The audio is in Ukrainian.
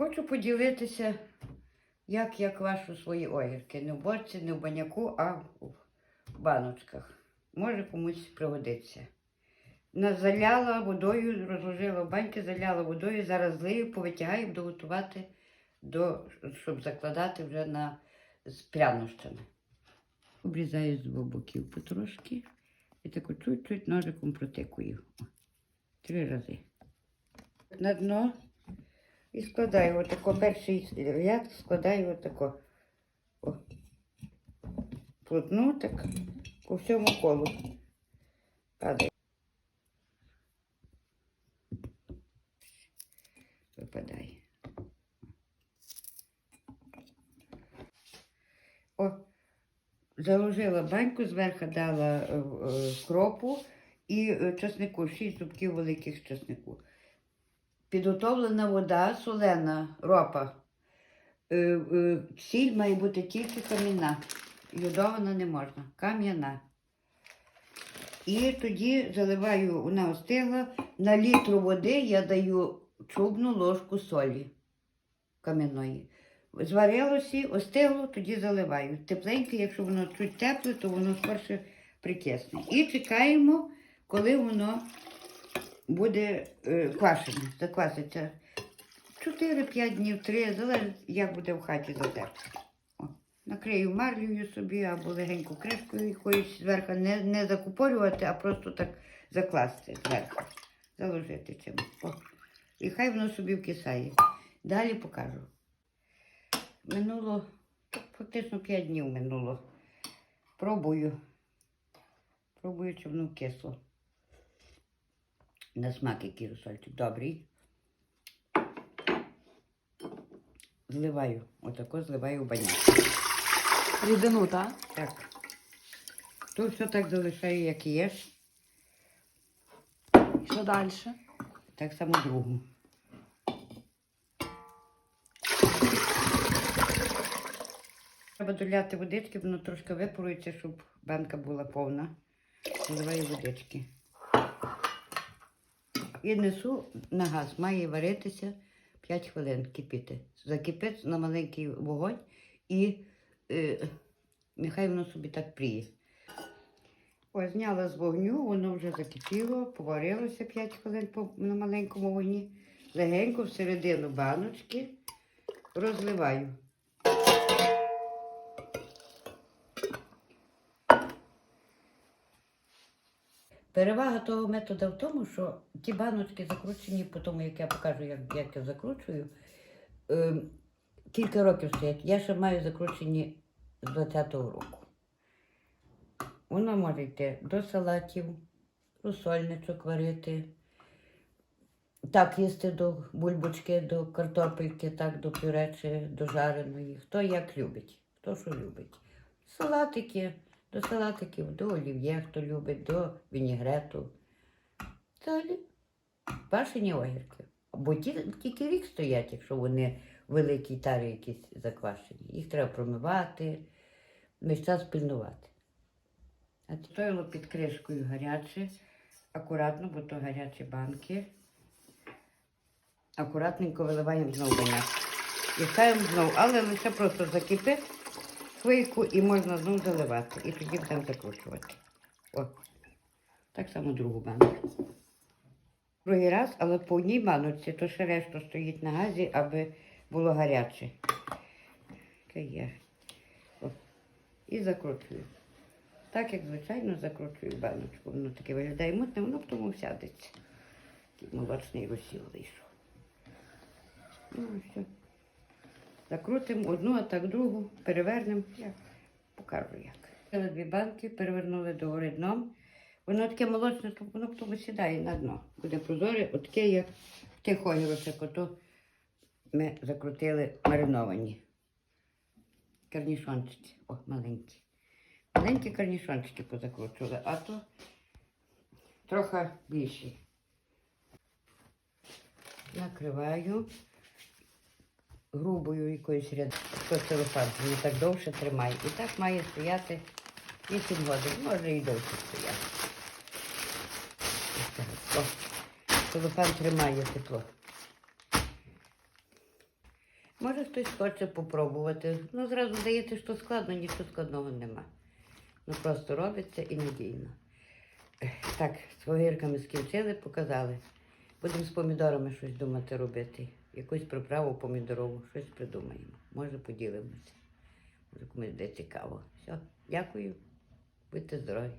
Хочу поділитися, як я квашу свої огірки. Не в борці, не в баняку, а в баночках. Може комусь пригодиться. На- Заляла водою, розложила баньки, заляла водою, зараз злию, повитягаю, буду готувати, до, щоб закладати вже на з. Обрізаю з двох боків потрошки і тако чуть-чуть ножиком протикую. Три рази. На дно і складаю отако. Перший ряд складаю отако. О. Плотну так по всьому колу. Падає. Випадає. О, заложила баньку, зверху дала е, е, кропу і е, чеснику, 6 зубків великих чеснику. Підготовлена вода, солена, ропа. Е, е, Сіль має бути тільки кам'яна. Йодована не можна. Кам'яна. І тоді заливаю, вона остигла. На літру води я даю чубну ложку солі кам'яної. Зварилося, остигло, тоді заливаю. Тепленьке, якщо воно чуть тепле, то воно скорше прикисне. І чекаємо, коли воно буде е, квашене, закваситься. 4-5 днів, 3, залежить, як буде в хаті затерти. Накрию марлею собі або легенько кришкою якоюсь зверху, не, не закупорювати, а просто так закласти зверху. Заложити чим. О. І хай воно собі вкисає. Далі покажу. Минуло фактично 5 днів минуло. Пробую. Пробую, чи воно кисло. На смак який розсольчик. Добрий. Зливаю. Отако зливаю в баняк. Рідину, так? Так. То все так залишаю, як є. Що далі? Так само другу. Треба доляти водички, воно трошки випарується, щоб банка була повна. Заливаю водички. І несу на газ. Має варитися 5 хвилин кипіти. Закипить на маленький вогонь і е, нехай воно собі так пріє. Ось зняла з вогню, воно вже закипіло, поварилося 5 хвилин на маленькому вогні. Легенько всередину баночки розливаю. Перевага того методу в тому, що ті баночки закручені, по тому, як я покажу, як, як я закручую, е, кілька років стоять. Я ще маю закручені з 20-го року. Воно може йти до салатів, розсольничок варити. Так, їсти до бульбочки, до картопельки, так, до пюре чи до жареної. Хто як любить, хто що любить. Салатики, до салатиків, до олів'є, хто любить, до вінігрету. Далі квашені огірки. Бо ті, тільки рік стоять, якщо вони в великій тарі якісь заквашені. Їх треба промивати, весь час пильнувати. А стояло під кришкою гаряче, акуратно, бо то гарячі банки. Акуратненько виливаємо знову. І ставимо знову, але лише просто закипить хвильку і можна знову заливати. І тоді будемо закручувати. О, так само другу банку. Другий раз, але по одній баночці, то ще решта стоїть на газі, аби було гаряче. Таке є. О. І закручую. Так, як звичайно, закручую баночку. Воно таке виглядає мутне, воно в тому сядеться. Такий молочний розсіл вийшов. Ну, все. Закрутимо одну, а так другу, перевернемо. Я покажу як. Дві банки, перевернули догори дном. Воно таке молочне, то воно потім сідає на дно. Буде прозоре, отаке, як тих огірочок, ото ми закрутили мариновані. Карнішончики. О, маленькі. Маленькі карнішончики позакручували, а то трохи більші. Накриваю грубою якоюсь ряд целофан, він так довше тримає. І так має стояти 8 годин, може і довше стояти. О, тримає тепло. Може хтось хоче попробувати. Ну, зразу здається, що складно, нічого складного нема. Ну просто робиться і надійно. Так, з огірками скінчили, показали. Будемо з помідорами щось думати робити. Якусь приправу помідорову, щось придумаємо. Може, поділимося. Може, комусь буде цікаво. Все, дякую. Будьте здорові.